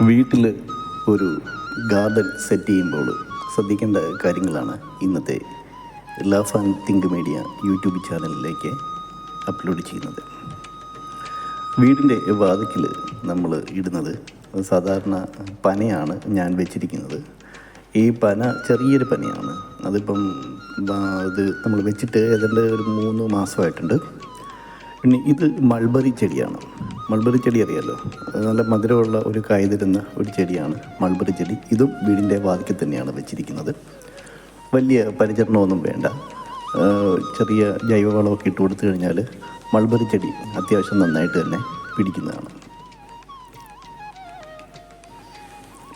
വീട്ടിൽ ഒരു garden set ചെയ്യുമ്പോൾ ശ്രദ്ധിക്കേണ്ട കാര്യങ്ങളാണ് ഇന്നത്തെ laugh and think media YouTube ചാനലിലേക്ക് അപ്ലോഡ് ചെയ്യുന്നത്. വീടിന്റെ വാതിക്കൽ നമ്മൾ ഇടുന്നത് സാധാരണ പനയാണ് ഞാൻ വെച്ചിരിക്കുന്നത്. ഈ പന ചെറിയൊരു പനയാണ്. അതിപ്പം ഇത് നമ്മൾ വെച്ചിട്ട് ഏതാണ്ട് ഒരു മൂന്ന് മാസമായിട്ടുണ്ട്. പിന്നെ ഇത് മൾബറി ചെടിയാണ്. മൾബറി ചെടി അറിയാലോ. അത് നല്ല മധുരമുള്ള ഒരു കായ് തരുന്ന ഒരു ചെടിയാണ് മൾബറി ചെടി. ഇതും വീടിന്റെ വാതിക്കൽ തന്നെയാണ് വെച്ചിരിക്കുന്നത്. വലിയ പരിചരണമൊന്നും വേണ്ട. ചെറിയ ജൈവവളമൊക്കെ ഇട്ട് കൊടുത്തു കഴിഞ്ഞാൽ മൾബറി ചെടി അത്യാവശ്യം നന്നായിട്ട് തന്നെ പിടിക്കുന്നതാണ്.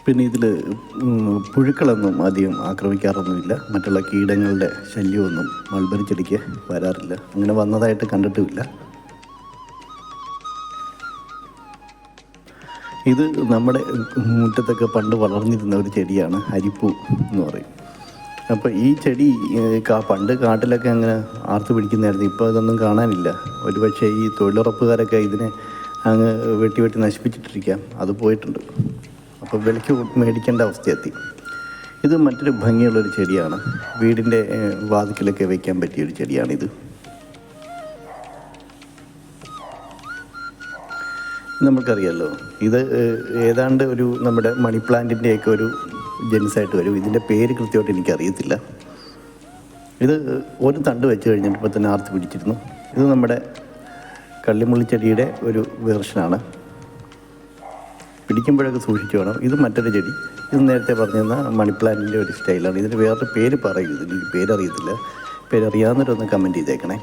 പിന്നെ ഇതിൽ പുഴുക്കളൊന്നും അധികം ആക്രമിക്കാറൊന്നുമില്ല. മറ്റുള്ള കീടങ്ങളുടെ ശല്യമൊന്നും മൾബറി ചെടിക്ക് വരാറില്ല. അങ്ങനെ വന്നതായിട്ട് കണ്ടിട്ടുമില്ല. ഇത് നമ്മുടെ മുറ്റത്തൊക്കെ പണ്ട് വളർന്നിരുന്ന ഒരു ചെടിയാണ് അരിപ്പൂ എന്ന് പറയും. അപ്പോൾ ഈ ചെടി പണ്ട് കാട്ടിലൊക്കെ അങ്ങനെ ആർത്തു പിടിക്കുന്നതായിരുന്നു. ഇപ്പോൾ ഇതൊന്നും കാണാനില്ല. ഒരുപക്ഷെ ഈ തൊഴിലുറപ്പുകാരൊക്കെ ഇതിനെ അങ്ങ് വെട്ടി വെട്ടി നശിപ്പിച്ചിട്ടിരിക്കാം. അത് പോയിട്ടുണ്ട്. അപ്പോൾ വിലയ്ക്ക് മേടിക്കേണ്ട അവസ്ഥയെത്തി. ഇത് മറ്റൊരു ഭംഗിയുള്ളൊരു ചെടിയാണ്. വീടിന്റെ വാതിക്കലൊക്കെ വയ്ക്കാൻ പറ്റിയൊരു ചെടിയാണിത്. നമുക്കറിയാലോ ഇത് ഏതാണ്ട് ഒരു നമ്മുടെ മണി പ്ലാന്റിന്റെയൊക്കെ ഒരു ജെൻസായിട്ട് വരും. ഇതിന്റെ പേര് കൃത്യമായിട്ട് എനിക്കറിയത്തില്ല. ഇത് ഒരു തണ്ട് വെച്ച് കഴിഞ്ഞപ്പോൾ തന്നെ ആർത്ത് പിടിച്ചിരുന്നു. ഇത് നമ്മുടെ കള്ളിമുള്ളിച്ചെടിയുടെ ഒരു വേർഷനാണ്. പിടിക്കുമ്പോഴൊക്കെ സൂക്ഷിച്ചു വേണം. ഇത് മറ്റൊരു ചെടി. ഇത് നേരത്തെ പറഞ്ഞിരുന്ന മണി പ്ലാന്റിന്റെ ഒരു സ്റ്റൈലാണ്. ഇതിന് വേറൊരു പേര് പറയൂ ഇതിന് പേരറിയത്തില്ല. പേരറിയാവുന്നവരൊന്ന് കമന്റ് ചെയ്തേക്കണേ.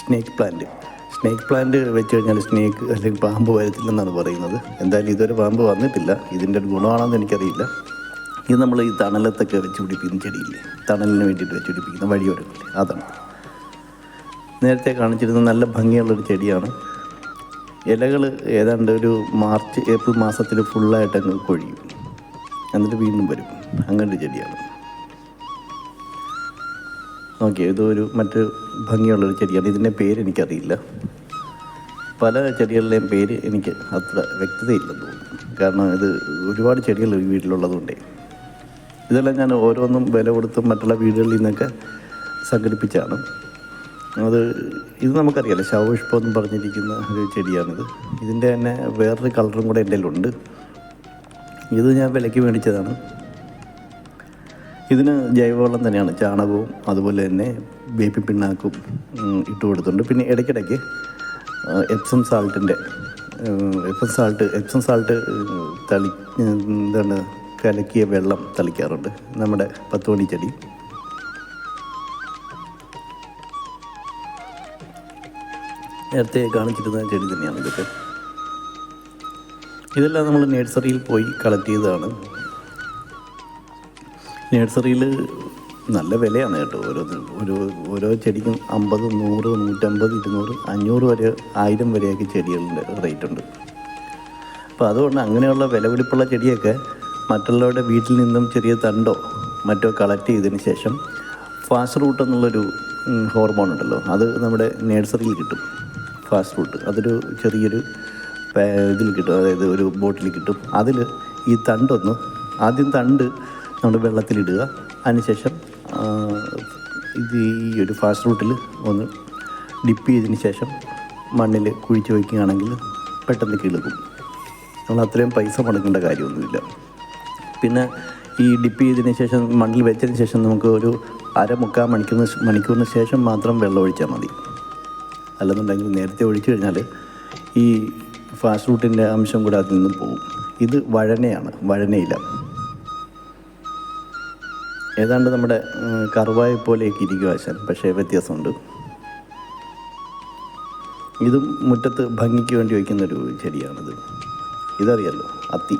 സ്നേക്ക് പ്ലാന്റ് സ്നേക്ക് പ്ലാന്റ് വെച്ച് കഴിഞ്ഞാൽ സ്നേക്ക് അല്ലെങ്കിൽ പാമ്പ് വരത്തില്ലെന്നാണ് പറയുന്നത്. എന്തായാലും ഇതുവരെ പാമ്പ് വന്നിട്ടില്ല. ഇതിന്റെ ഒരു ഗുണമാണെന്ന് എനിക്കറിയില്ല. ഇത് നമ്മൾ ഈ തണലത്തൊക്കെ വെച്ച് പിടിപ്പിക്കുന്ന ചെടിയില്ലേ തണലിന് വേണ്ടിയിട്ട് വെച്ച് പിടിപ്പിക്കുന്ന വഴിയോരമില്ലേ അതാണ്. നേരത്തെ കാണിച്ചിരുന്ന നല്ല ഭംഗിയുള്ളൊരു ചെടിയാണ്. ഇലകൾ ഏതാണ്ട് ഒരു മാർച്ച് ഏപ്രിൽ മാസത്തിൽ ഫുള്ളായിട്ട് അങ്ങ് കൊഴിയും. എന്നിട്ട് വീണ്ടും വരും. അങ്ങനൊരു ചെടിയാണ്. ഓക്കെ ഇതൊരു മറ്റ് ഭംഗിയുള്ളൊരു ചെടിയാണ്. ഇതിന്റെ പേര് എനിക്കറിയില്ല. പല ചെടികളുടെയും പേര് എനിക്ക് അത്ര വ്യക്തതയില്ലെന്ന് തോന്നുന്നു. കാരണം ഇത് ഒരുപാട് ചെടികൾ ഈ വീട്ടിലുള്ളതുകൊണ്ടേ. ഇതെല്ലാം ഞാൻ ഓരോന്നും വില കൊടുത്തും മറ്റുള്ള വീടുകളിൽ നിന്നൊക്കെ സംഘടിപ്പിച്ചാണ് അത് ഇത് നമുക്കറിയാലോ ശവപുഷ്പം എന്ന് പറഞ്ഞിരിക്കുന്ന ഒരു ചെടിയാണിത്. ഇതിന്റെ തന്നെ വേറൊരു കളറും കൂടെ എന്റെ ഉണ്ട് ഇത് ഞാൻ വിലയ്ക്ക് മേടിച്ചതാണ്. ഇതിന് ജൈവവളം തന്നെയാണ്. ചാണകവും അതുപോലെ തന്നെ വേപ്പി പിണ്ണാക്കും ഇട്ട് കൊടുത്തിട്ടുണ്ട്. പിന്നെ ഇടയ്ക്കിടയ്ക്ക് എപ്സം സാൾട്ടിന്റെ എപ്സം സാൾട്ട് എപ്സം സാൾട്ട് തളി എന്താണ് കലക്കിയ വെള്ളം തളിക്കാറുണ്ട് നമ്മുടെ പത്തുമണി ചെടി. നേരത്തെ കാണിച്ചിരുന്ന ചെടി തന്നെയാണ് ഇതൊക്കെ. ഇതെല്ലാം നമ്മൾ നഴ്സറിയിൽ പോയി കളക്ട് ചെയ്തതാണ്. നഴ്സറിയിൽ നല്ല വിലയാണ് കേട്ടോ. ഓരോ ഒരു ഓരോ ചെടിക്കും അമ്പത് നൂറ് നൂറ്റമ്പത് ഇരുന്നൂറ് അഞ്ഞൂറ് വരെ ആയിരം വരെയൊക്കെ ചെടികളുടെ റേറ്റ് ഉണ്ട് അപ്പോൾ അതുകൊണ്ട് അങ്ങനെയുള്ള വിലപിടിപ്പുള്ള ചെടിയൊക്കെ മറ്റുള്ളവരുടെ വീട്ടിൽ നിന്നും ചെറിയ തണ്ടോ മറ്റോ കളക്ട് ചെയ്തതിന് ശേഷം ഫാസ്റ്റ് റൂട്ട് എന്നുള്ളൊരു ഹോർമോൺ ഉണ്ടല്ലോ അത് നമ്മുടെ നേഴ്സറിയിൽ കിട്ടും. ഫാസ്റ്റ് റൂട്ട് അതൊരു ചെറിയൊരു ഇതിൽ കിട്ടും. അതായത് ഒരു ബോട്ടിൽ കിട്ടും. അതിൽ ഈ തണ്ടൊന്ന് ആദ്യം തണ്ട് നമ്മൾ വെള്ളത്തിലിടുക. അതിനുശേഷം ഇത് ഈ ഒരു ഫാസ്റ്റ് റൂട്ടിൽ ഒന്ന് ഡിപ്പ് ചെയ്തതിന് ശേഷം മണ്ണിൽ കുഴിച്ച് വയ്ക്കുകയാണെങ്കിൽ പെട്ടെന്ന് കിളുക്കും. നമ്മൾ അത്രയും പൈസ മുടക്കേണ്ട കാര്യമൊന്നുമില്ല. പിന്നെ ഈ ഡിപ്പ് ചെയ്തതിന് ശേഷം മണ്ണിൽ വെച്ചതിന് ശേഷം നമുക്ക് ഒരു അര മുക്കാൽ മണിക്കൂറിന് മണിക്കൂറിന് ശേഷം മാത്രം വെള്ളം ഒഴിച്ചാൽ മതി. അല്ലെന്നുണ്ടെങ്കിൽ നേരത്തെ ഒഴിച്ചു കഴിഞ്ഞാൽ ഈ ഫാസ്റ്റ് റൂട്ടിന്റെ അംശം കൂടെ അതിൽ നിന്നും പോകും. ഇത് വഴനയാണ് വഴനയില. ഏതാണ്ട് നമ്മുടെ കറുവായ പോലെയൊക്കെ ഇരിക്കും ആശാൻ പക്ഷേ വ്യത്യാസമുണ്ട്. ഇതും മുറ്റത്ത് ഭംഗിക്ക് വേണ്ടി വയ്ക്കുന്നൊരു ചെടിയാണിത്. ഇതറിയാലോ അത്തി.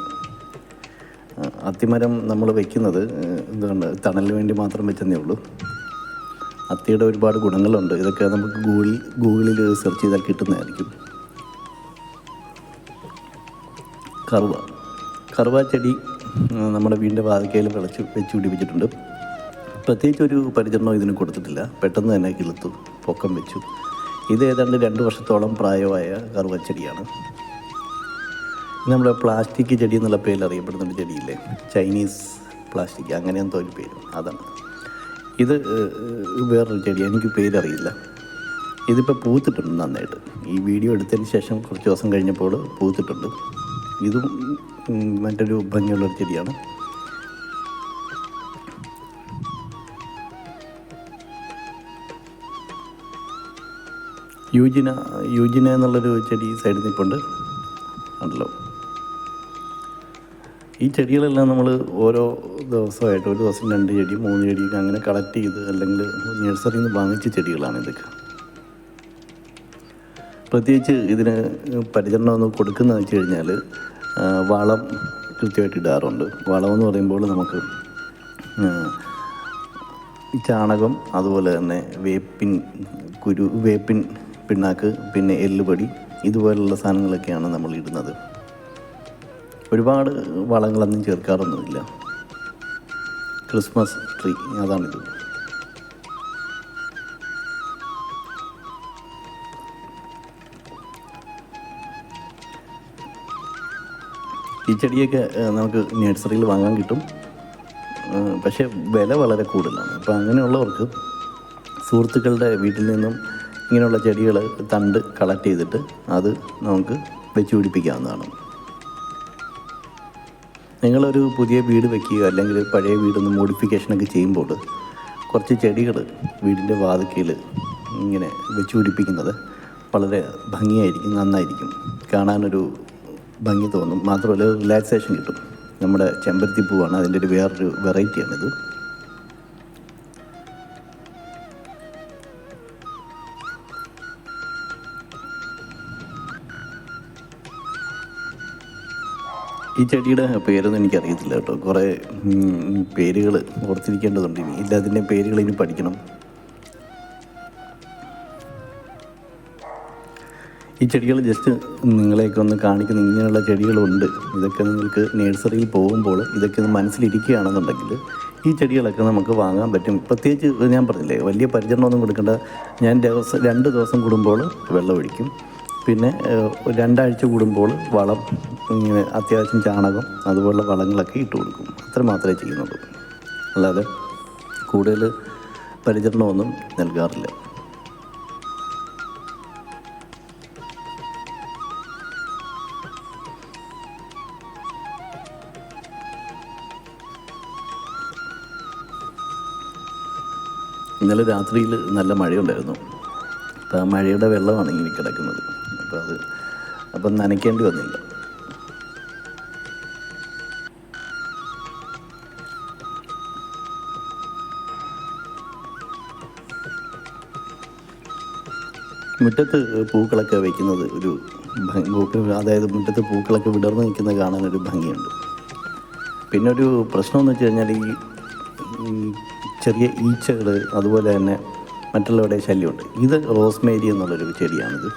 അത്തിമരം നമ്മൾ വയ്ക്കുന്നത് എന്തുകൊണ്ട് തണലിന് വേണ്ടി മാത്രം വെച്ചെന്നേ ഉള്ളൂ. അത്തിയുടെ ഒരുപാട് ഗുണങ്ങളുണ്ട്. ഇതൊക്കെ നമുക്ക് ഗൂഗിൾ ഗൂഗിളിൽ സെർച്ച് ചെയ്താൽ കിട്ടുന്നതായിരിക്കും. കറുവ. കറുവ ചെടി നമ്മുടെ വീടിന്റെ വാതിക്കയിൽ വിളച്ച് വെച്ച് പിടിപ്പിച്ചിട്ടുണ്ട്. പ്രത്യേകിച്ച് ഒരു പരിചരണം ഇതിന് കൊടുത്തിട്ടില്ല. പെട്ടെന്ന് തന്നെ കിളുത്തു പൊക്കം വെച്ചു. ഇത് ഏതാണ്ട് രണ്ട് വർഷത്തോളം പ്രായമായ കറുവച്ചെടിയാണ്. നമ്മുടെ പ്ലാസ്റ്റിക് ചെടി എന്നുള്ള പേരിൽ അറിയപ്പെടുന്ന ഒരു ചെടിയില്ലേ? ചൈനീസ് പ്ലാസ്റ്റിക് അങ്ങനെ എന്തോ ഒരു പേര്. അതാണ്. ഇത് വേറൊരു ചെടി എനിക്ക് പേരറിയില്ല. ഇതിപ്പോൾ പൂത്തിട്ടുണ്ട് നന്നായിട്ട്. ഈ വീഡിയോ എടുത്തതിന് ശേഷം കുറച്ച് ദിവസം കഴിഞ്ഞപ്പോൾ പൂത്തിട്ടുണ്ട്. ഇതും നല്ലൊരു ഭംഗിയുള്ളൊരു ചെടിയാണ്. യൂജിന യൂജിന എന്നുള്ളൊരു ചെടി സൈഡിൽ നിൽപ്പുണ്ട് ഉണ്ടല്ലോ ഈ ചെടികളെല്ലാം നമ്മൾ ഓരോ ദിവസമായിട്ട് ഒരു ദിവസം രണ്ട് ചെടി മൂന്ന് ചെടി അങ്ങനെ കളക്ട് ചെയ്ത് അല്ലെങ്കിൽ നഴ്സറിയിൽ നിന്ന് വാങ്ങിച്ച ചെടികളാണ് ഇതൊക്കെ. പ്രത്യേകിച്ച് ഇതിന് പരിചരണം ഒന്ന് കൊടുക്കുന്നതെന്ന് വെച്ച് കഴിഞ്ഞാൽ വളം കൃത്യമായിട്ട് ഇടാറുണ്ട്. വളമെന്ന് പറയുമ്പോൾ നമുക്ക് ചാണകം അതുപോലെ തന്നെ വേപ്പിൻ കുരു വേപ്പിൻ പിണ്ണാക്ക് പിന്നെ എല്ലുപടി ഇതുപോലുള്ള സാധനങ്ങളൊക്കെയാണ് നമ്മൾ ഇടുന്നത്. ഒരുപാട് വളങ്ങളൊന്നും ചേർക്കാറൊന്നുമില്ല. Christmas tree അതാണിത്. ഈ ചെടിയൊക്കെ നമുക്ക് നഴ്സറിയിൽ വാങ്ങാൻ കിട്ടും. പക്ഷേ വില വളരെ കൂടുതലാണ്. അപ്പോൾ അങ്ങനെയുള്ളവർക്ക് സുഹൃത്തുക്കളുടെ വീട്ടിൽ നിന്നും ഇങ്ങനെയുള്ള ചെടികൾ തണ്ട് കളക്ട് ചെയ്തിട്ട് അത് നമുക്ക് വെച്ച് പിടിപ്പിക്കാവുന്നതാണ്. നിങ്ങളൊരു പുതിയ വീട് വെക്കുകയോ അല്ലെങ്കിൽ പഴയ വീടൊന്ന് മോഡിഫിക്കേഷനൊക്കെ ചെയ്യുമ്പോൾ കുറച്ച് ചെടികൾ വീടിന്റെ വാതിക്കയിൽ ഇങ്ങനെ വെച്ച് പിടിപ്പിക്കുന്നത് വളരെ ഭംഗിയായിരിക്കും നന്നായിരിക്കും. കാണാനൊരു ഭംഗി തോന്നും. മാത്രമല്ല റിലാക്സേഷൻ കിട്ടും. നമ്മുടെ ചെമ്പരത്തി പൂവാണ് അതിന്റെ ഒരു വേറൊരു വെറൈറ്റിയാണിത് ഈ ചെടിയുടെ പേരൊന്നും എനിക്കറിയത്തില്ല കേട്ടോ. കുറേ പേരുകൾ ഓർത്തിരിക്കേണ്ടതുണ്ട് ഇനി. ഇല്ല അതിന്റെ പേരുകൾ ഇനി പഠിക്കണം. ഈ ചെടികൾ ജസ്റ്റ് നിങ്ങളെയൊക്കെ ഒന്ന് കാണിക്കുന്ന ഇങ്ങനെയുള്ള ചെടികളുണ്ട്. ഇതൊക്കെ നിങ്ങൾക്ക് നേഴ്സറിയിൽ പോകുമ്പോൾ ഇതൊക്കെ മനസ്സിലിരിക്കുകയാണെന്നുണ്ടെങ്കിൽ ഈ ചെടികളൊക്കെ നമുക്ക് വാങ്ങാൻ പറ്റും. പ്രത്യേകിച്ച് ഞാൻ പറഞ്ഞില്ലേ വലിയ പരിചരണമൊന്നും കൊടുക്കേണ്ട. ഞാൻ ദിവസം രണ്ട് ദിവസം കൂടുമ്പോൾ വെള്ളം ഒഴിക്കും. പിന്നെ രണ്ടാഴ്ച കൂടുമ്പോൾ വളം ഇങ്ങനെ അത്യാവശ്യം ചാണകം അതുപോലുള്ള വളങ്ങളൊക്കെ ഇട്ട് കൊടുക്കും. അത്ര മാത്രമേ ചെയ്യുന്നുള്ളൂ. അല്ലാതെ കൂടുതൽ പരിചരണമൊന്നും നൽകാറില്ല. ഇന്നലെ രാത്രിയിൽ നല്ല മഴയുണ്ടായിരുന്നു. അപ്പോൾ ആ മഴയുടെ വെള്ളമാണ് ഇങ്ങനെ കിടക്കുന്നത്. അപ്പോൾ അത് അപ്പം നനയ്ക്കേണ്ടി വന്നില്ല. മുറ്റത്ത് പൂക്കളൊക്കെ വയ്ക്കുന്നത് ഒരു അതായത് മുറ്റത്ത് പൂക്കളൊക്കെ വിടർന്ന് നിൽക്കുന്നത് കാണാൻ ഒരു ഭംഗിയുണ്ട്. പിന്നെ ഒരു പ്രശ്നമെന്ന് വെച്ച് കഴിഞ്ഞാൽ ഈ ചെറിയ ഈച്ചകൾ അതുപോലെ തന്നെ മറ്റുള്ളവരുടെ ശല്യമുണ്ട്. ഇത് റോസ്മേരി എന്നുള്ളൊരു ചെടിയാണിത്.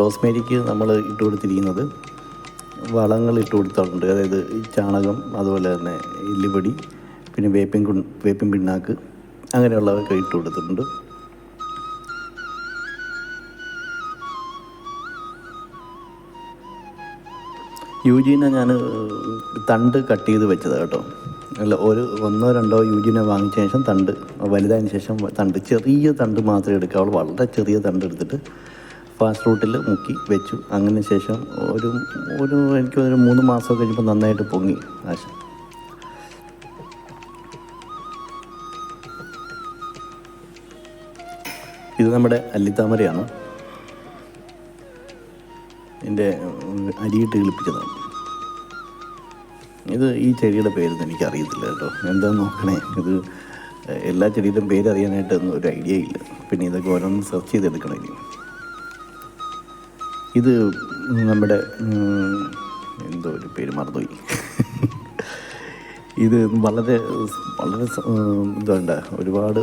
റോസ്മേരിക്ക് നമ്മൾ ഇട്ട് കൊടുത്തിരിക്കുന്നത് വളങ്ങൾ ഇട്ട് കൊടുത്തിട്ടുണ്ട്. അതായത് ചാണകം അതുപോലെ തന്നെ എല്ലുപൊടി പിന്നെ വേപ്പിൻ കുൺ വേപ്പിൻ പിണ്ണാക്ക് അങ്ങനെയുള്ളതൊക്കെ ഇട്ട് കൊടുത്തിട്ടുണ്ട്. യൂജീനെ ഞാൻ തണ്ട് കട്ട് ചെയ്ത് വെച്ചത് കേട്ടോ. ഒരു ഒന്നോ രണ്ടോ യൂജിനെ വാങ്ങിച്ച ശേഷം തണ്ട് വലുതായതിനു ശേഷം തണ്ട് ചെറിയ തണ്ട് മാത്രമേ എടുക്കാവുള്ളൂ വളരെ ചെറിയ തണ്ട് എടുത്തിട്ട് ഫാസ്റ്റ് റൂട്ടിൽ മുക്കി വെച്ചു. അങ്ങനെ ശേഷം ഒരു ഒരു എനിക്ക് ഒരു മൂന്ന് മാസം കഴിഞ്ഞപ്പോൾ നന്നായിട്ട് പൊങ്ങി ആശ. ഇത് നമ്മുടെ അല്ലിത്താമരയാണ്. എന്റെ അരിയിട്ട് കിളിപ്പിച്ചതാണ്. ഇത് ഈ ചെടിയുടെ പേരൊന്നും എനിക്കറിയത്തില്ല കേട്ടോ. എന്താ നോക്കണേ? ഇത് എല്ലാ ചെടിയുടെയും പേര് അറിയാനായിട്ടൊന്നും ഒരു ഐഡിയ ഇല്ല. പിന്നെ ഇതൊക്കെ ഓരോന്ന് സെർച്ച് ചെയ്തെടുക്കണം ഇനി. ഇത് നമ്മുടെ എന്തോ ഒരു പേര് മറന്നുപോയി. ഇത് വളരെ വളരെ ഇതുണ്ട്. ഒരുപാട്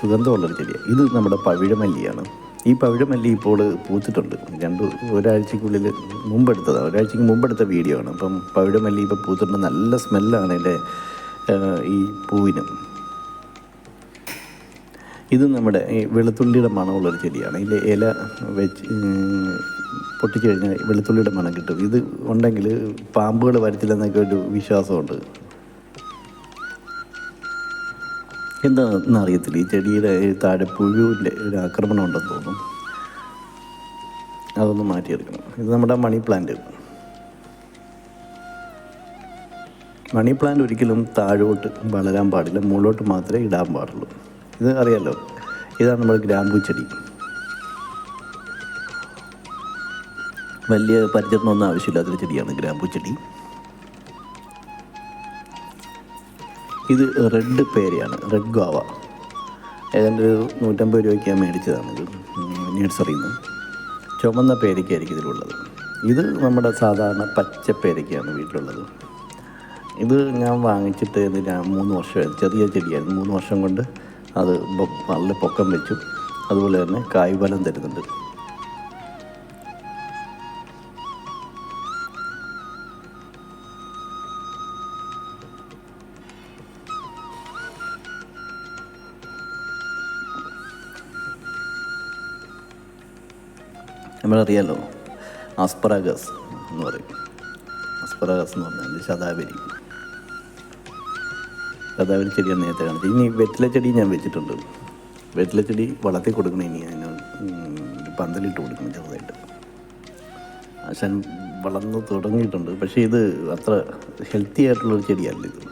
സുഗന്ധമുള്ളൊരു ചെടിയാണ് ഇത് നമ്മുടെ പവിഴമല്ലിയാണ്. ഈ പവിഴമല്ലി ഇപ്പോൾ പൂത്തിട്ടുണ്ട്. രണ്ട് ഒരാഴ്ചക്കുള്ളിൽ മുമ്പെടുത്തതാണ് ഒരാഴ്ചക്ക് മുമ്പെടുത്ത വീഡിയോ ആണ്. അപ്പം പവിഴമല്ലി ഇപ്പോൾ പൂത്തിട്ടുണ്ട്. നല്ല സ്മെല്ലാണ് എന്റെ ഈ പൂവിന്. ഇത് നമ്മുടെ ഈ വെളുത്തുള്ളിയുടെ മണമുള്ളൊരു ചെടിയാണ്. ഇതിന്റെ ഇല വെച്ച് പൊട്ടിച്ചു കഴിഞ്ഞാൽ വെളുത്തുള്ളിയുടെ മണം കിട്ടും. ഇത് ഉണ്ടെങ്കിൽ പാമ്പുകൾ വരത്തില്ലെന്നൊക്കെ ഒരു വിശ്വാസമുണ്ട്. എന്താണെന്ന് അറിയത്തില്ല. ഈ ചെടിയുടെ താഴെ പുഴുവിന്റെ ഒരു ആക്രമണം ഉണ്ടെന്ന് തോന്നും അതൊന്ന് മാറ്റിയെടുക്കണം. ഇത് നമ്മുടെ മണി പ്ലാന്റ്. മണി പ്ലാന്റ് ഒരിക്കലും താഴോട്ട് വളരാൻ പാടില്ല. മുകളിലോട്ട് മാത്രമേ ഇടാൻ പാടുള്ളൂ. ഇത് അറിയാലോ ഇതാണ് നമ്മൾ ഗ്രാമ്പൂ ചെടി. വലിയ പരിചരണമൊന്നും ആവശ്യമില്ലാത്തൊരു ചെടിയാണ് ഗ്രാമ്പൂ ചെടി. ഇത് റെഡ് പേരയാണ് റെഡ് ഗോവ. ഏതാണ്ട് ഒരു നൂറ്റമ്പത് രൂപയ്ക്ക് ഞാൻ മേടിച്ചതാണ് ഇത്. നഴ്സറിയിൽ ചുമന്ന പേരയ്ക്കായിരിക്കും ഇതിലുള്ളത്. ഇത് നമ്മുടെ സാധാരണ പച്ച പേരയ്ക്കാണ് വീട്ടിലുള്ളത്. ഇത് ഞാൻ വാങ്ങിച്ചിട്ട് ഇത് ഞാൻ മൂന്ന് വർഷം ചെറിയ ചെടിയായിരുന്നു മൂന്ന് വർഷം കൊണ്ട് അത് നല്ല പൊക്കം വെച്ചു. അതുപോലെ തന്നെ കായ്ഫലം തരുന്നുണ്ട്. നമ്മളറിയാലോ ആസ്പറാഗസ് എന്ന് പറയും. ആസ്പറാഗസ് എന്ന് പറഞ്ഞാൽ ശതാബരി ശതാബരി ചെടിയാണ് നേരത്തെ കാണിച്ചത് ഇനി വെറ്റില ചെടി ഞാൻ വെച്ചിട്ടുണ്ട്. വെറ്റില ചെടി വളർത്തി കൊടുക്കണം ഇനി അതിന് പന്തലിട്ട് കൊടുക്കണം ചെറുതായിട്ട്. ആശാൻ വളർന്ന് തുടങ്ങിയിട്ടുണ്ട്. പക്ഷേ ഇത് അത്ര ഹെൽത്തി ആയിട്ടുള്ളൊരു ചെടിയല്ല ഇത്.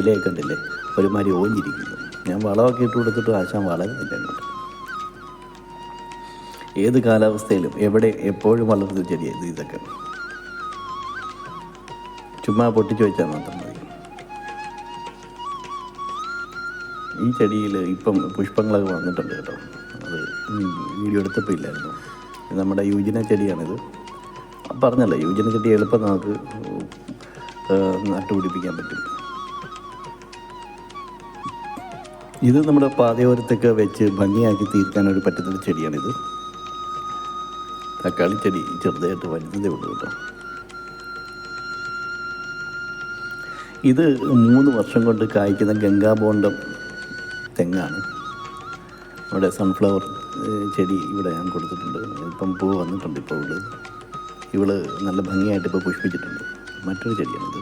ഇലയൊക്കെ ഉണ്ടല്ലേ? ഒരുമാതിരി ഓഞ്ഞിരിക്കുന്നു. ഞാൻ വളമൊക്കെ ഇട്ട് കൊടുത്തിട്ട് ആശാൻ വളരുന്നില്ല അങ്ങോട്ട്. ഏത് കാലാവസ്ഥയിലും എവിടെ എപ്പോഴും വളർന്ന ചെടിയാണ് ഇതൊക്കെ. ചുമ്മാ പൊട്ടിച്ചു വെച്ചാൽ മാത്രം മതി. ഈ ചെടിയിൽ ഇപ്പം പുഷ്പങ്ങളൊക്കെ വന്നിട്ടുണ്ട് കേട്ടോ. അത് വീഡിയോ എടുത്തപ്പോൾ ഇല്ലായിരുന്നു. നമ്മുടെ യൂജിന ചെടിയാണിത്. പറഞ്ഞല്ലോ യൂജിന ചെടി എളുപ്പം നമുക്ക് നട്ടുപിടിപ്പിക്കാൻ പറ്റും. ഇത് നമ്മുടെ പാതയോരത്തൊക്കെ വെച്ച് ഭംഗിയാക്കി തീർക്കാൻ ഒരു ചെടിയാണിത്. തക്കാളി ചെടി ചെറുതായിട്ട് വലുതേ ഉള്ളൂ കേട്ടോ. ഇത് മൂന്ന് വർഷം കൊണ്ട് കായ്ക്കുന്ന ഗംഗാബോണ്ടം തെങ്ങാണ്. ഇവിടെ സൺഫ്ലവർ ചെടി ഇവിടെ ഞാൻ കൊടുത്തിട്ടുണ്ട്. ഇപ്പം പൂ വന്നിട്ടുണ്ട് ഇപ്പോൾ. ഇവിടെ ഇവൾ നല്ല ഭംഗിയായിട്ട് ഇപ്പോൾ പുഷ്പിച്ചിട്ടുണ്ട്. മറ്റൊരു ചെടിയാണിത്.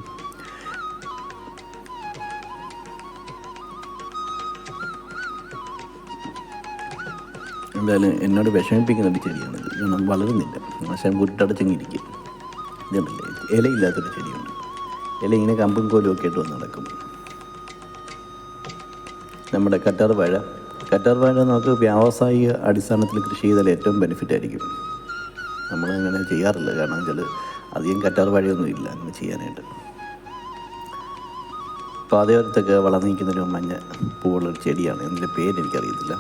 എന്തായാലും എന്നോട് വിഷമിപ്പിക്കുന്ന ഒരു ചെടിയാണിത് കാരണം വളരുന്നില്ല. പക്ഷേ മുട്ടടച്ചങ്ങിരിക്കും ഇതുണ്ടല്ലേ ഇലയില്ലാത്തൊരു ചെടിയുണ്ട്. ഇല ഇങ്ങനെ കമ്പും കോലും ഒക്കെ ഇട്ട് വന്ന് നടക്കും. നമ്മുടെ കറ്റാർ വാഴ. കറ്റാർ വാഴ നമുക്ക് വ്യാവസായിക അടിസ്ഥാനത്തിൽ കൃഷി ചെയ്താൽ ഏറ്റവും ബെനിഫിറ്റ് ആയിരിക്കും. നമ്മൾ അങ്ങനെ ചെയ്യാറില്ല. കാരണം വെച്ചാൽ അധികം കറ്റാർ വാഴയൊന്നും ഇല്ല അങ്ങനെ ചെയ്യാനായിട്ട്. പാതയോരത്തൊക്കെ വളർന്നിരിക്കുന്നൊരു മഞ്ഞ പൂവുള്ളൊരു ചെടിയാണ്. ഇതിന്റെ പേര് എനിക്കറിയത്തില്ല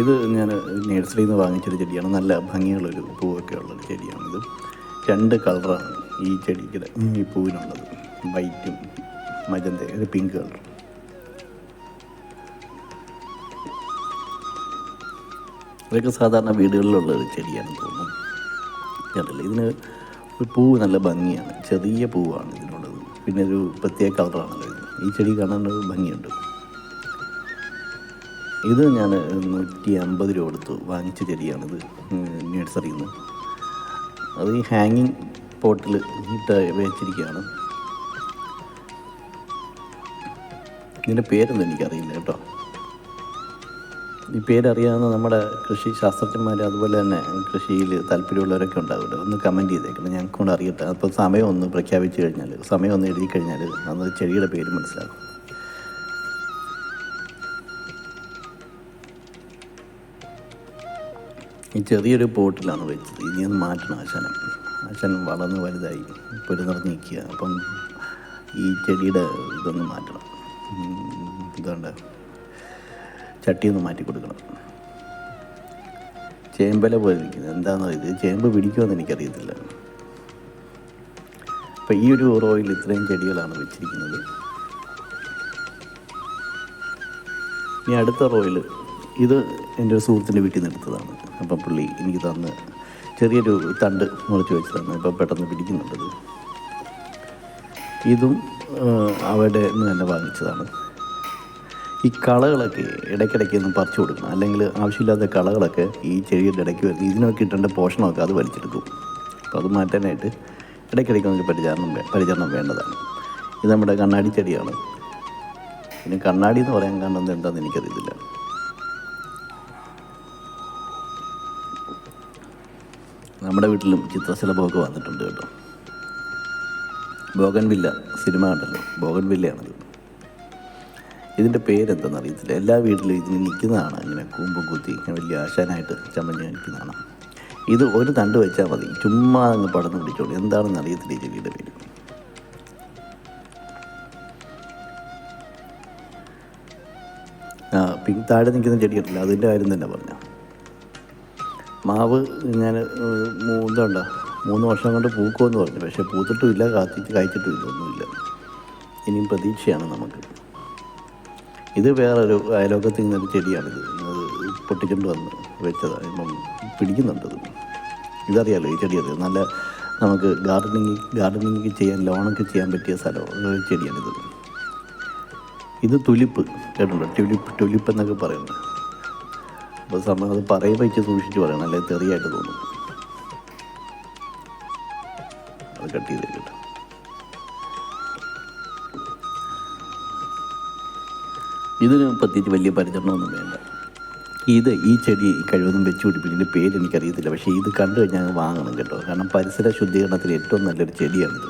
ഇത് ഞാൻ നേഴ്സറിയിൽ നിന്ന് വാങ്ങിച്ചൊരു ചെടിയാണ്. നല്ല ഭംഗിയുള്ളൊരു പൂവൊക്കെ ഉള്ളൊരു ചെടിയാണിത്. രണ്ട് കളറാണ് ഈ ചെടിക്ക് ഈ പൂവിനുള്ളത്. വൈറ്റും മജന്ത ഒരു പിങ്ക് കളർ. ഇതൊക്കെ സാധാരണ വീടുകളിലുള്ള ഒരു ചെടിയാണെന്ന് തോന്നുന്നു. ഇതിന് ഒരു പൂവ് നല്ല ഭംഗിയാണ്. ചെറിയ പൂവാണ് ഇതിനുള്ളത്. പിന്നെ ഒരു പ്രത്യേക കളറാണല്ലോ ഈ ചെടി കാണാൻ ഭംഗിയുണ്ട്. ഇത് ഞാൻ നൂറ്റി അമ്പത് രൂപ കൊടുത്തു. വാങ്ങിച്ച ചെടിയാണിത് നേഴ്സറിയിൽ നിന്ന് അത് ഈ ഹാങ്ങിങ് പോട്ടിൽ ഇട്ട് വെച്ചിരിക്കുകയാണ്. ഇതിന്റെ പേരൊന്നും എനിക്കറിയില്ല കേട്ടോ. ഈ പേരറിയാവുന്ന നമ്മുടെ കൃഷി ശാസ്ത്രജ്ഞന്മാർ അതുപോലെ തന്നെ കൃഷിയിൽ താല്പര്യമുള്ളവരൊക്കെ ഉണ്ടാവില്ല ഒന്ന് കമന്റ് ചെയ്തേക്കണം. ഞങ്ങൾക്കൊണ്ട് അറിയട്ടെ. അപ്പോൾ സമയം ഒന്ന് പ്രഖ്യാപിച്ചു കഴിഞ്ഞാൽ സമയം ഒന്ന് എഴുതി കഴിഞ്ഞാൽ അന്ന് ചെടിയുടെ പേര് മനസ്സിലാക്കും. ഈ ചെറിയൊരു പോട്ടിലാണ് വെച്ചത്. ഇനി ഒന്ന് മാറ്റണം ആശാനം. ആശാൻ വളർന്ന് വലുതായി. പൊരുന്നിറങ്ങി നിൽക്കുക. അപ്പം ഈ ചെടിയുടെ ഇതൊന്ന് മാറ്റണം. ഇതുകൊണ്ട് ചട്ടി ഒന്ന് മാറ്റി കൊടുക്കണം. ചേമ്പല പോലെ ഇരിക്കുന്നത്. എന്താണെന്ന് ഇത് ചേമ്പ് പിടിക്കുമെന്ന് എനിക്കറിയത്തില്ല. അപ്പം ഈ ഒരു റോയിൽ ഇത്രയും ചെടികളാണ് വെച്ചിരിക്കുന്നത്. ഇനി അടുത്ത റോയിൽ ഇത് എന്റെ ഒരു സുഹൃത്തിന്റെ വീട്ടിൽ നിന്ന് എടുത്തതാണ്. അപ്പം പുള്ളി എനിക്ക് തന്ന് ചെറിയൊരു തണ്ട് മുറിച്ച് വെച്ചതാണ് ഇപ്പം പെട്ടെന്ന് പിടിക്കുന്നുണ്ടത് ഇതും. അവിടെ നിന്ന് തന്നെ വാങ്ങിച്ചതാണ്. ഈ കളകളൊക്കെ ഇടയ്ക്കിടയ്ക്ക് ഒന്ന് പറിച്ചു കൊടുക്കണം. അല്ലെങ്കിൽ ആവശ്യമില്ലാത്ത കളകളൊക്കെ ഈ ചെടിയുടെ ഇടയ്ക്ക് വരുന്നത് ഇതിനൊക്കെ ഇട്ടേണ്ട പോഷണമൊക്കെ അത് വലിച്ചെടുക്കും. അപ്പോൾ അത് മാറ്റാനായിട്ട് ഇടയ്ക്കിടയ്ക്ക് നമുക്ക് പരിചരണം പരിചരണം വേണ്ടതാണ്. ഇത് നമ്മുടെ കണ്ണാടി ചെടിയാണ്. പിന്നെ കണ്ണാടി എന്ന് പറയാൻ കാരണം എന്താണെന്ന് എനിക്കറിയത്തില്ല. നമ്മുടെ വീട്ടിലും ചിത്രശലഭമൊക്കെ വന്നിട്ടുണ്ട് കേട്ടോ. ബോഗൻവില്ല സിനിമ കണ്ടല്ലോ. ബോഗൻവില്ലയാണല്ലോ ഇതിന്റെ പേരെന്താണെന്ന് അറിയത്തില്ല. എല്ലാ വീട്ടിലും ഇതിന് നിൽക്കുന്നതാണ് ഇങ്ങനെ കൂമ്പും കുത്തി ഇങ്ങനെ വലിയ ആശാനായിട്ട് ചമഞ്ഞ് നിൽക്കുന്നതാണ് ഇത് ഒരു തണ്ട് വെച്ചാൽ മതി. ചുമ്മാ അങ്ങ് പടന്ന് പിടിച്ചോളൂ. എന്താണെന്ന് അറിയത്തില്ല ഈ ചെടിയുടെ പേര്. പിങ്ക് താഴെ നിൽക്കുന്ന ചെടിയുണ്ടല്ലോ അതിന്റെ കാര്യം തന്നെ പറഞ്ഞ മാവ് ഞാൻ മൂന്നുണ്ട മൂന്ന് വർഷം കൊണ്ട് പൂക്കുമെന്ന് പറഞ്ഞു. പക്ഷേ പൂത്തിട്ടുമില്ല കാത്തിട്ട് കായ്ച്ചിട്ടുമില്ല ഒന്നുമില്ല. ഇനിയും പ്രതീക്ഷയാണ് നമുക്ക്. ഇത് വേറൊരു അയലോകത്തിൽ നിന്നൊരു ചെടിയാണിത്. അത് പൊട്ടിക്കൊണ്ട് വന്ന് വെച്ചതാണ് ഇപ്പം പിടിക്കുന്നുണ്ടത് ഇതറിയാലോ ഈ ചെടി അറിയാം നല്ല നമുക്ക് ഗാർഡനിങ് ഗാർഡനിങ് ചെയ്യാൻ ലോണൊക്കെ ചെയ്യാൻ പറ്റിയ സ്ഥലം ചെടിയാണിത്. ഇത് തുലിപ്പ് കേട്ടുണ്ടോ ട്യുലിപ്പ് ട്യുലിപ്പ് എന്നൊക്കെ പറയുന്നത്. അപ്പോൾ സമയം അത് പറയുമ്പോൾ എനിക്ക് സൂക്ഷിച്ച് പറയണം. അല്ലെങ്കിൽ തെറിയായിട്ട് തോന്നും. അത് കട്ട് ചെയ്ത് കേട്ടോ. ഇതിന് പ്രത്യേകിച്ച് വലിയ പരിചരണമൊന്നും വേണ്ട. ഇത് ഈ ചെടി കഴിവതും വെച്ച് പിടിപ്പിക്കും ഇതിന്റെ പേര് എനിക്കറിയത്തില്ല. പക്ഷേ ഇത് കണ്ടു കഴിഞ്ഞാൽ വാങ്ങണം കേട്ടോ. കാരണം പരിസര ശുദ്ധീകരണത്തിന് ഏറ്റവും നല്ലൊരു ചെടിയാണിത്.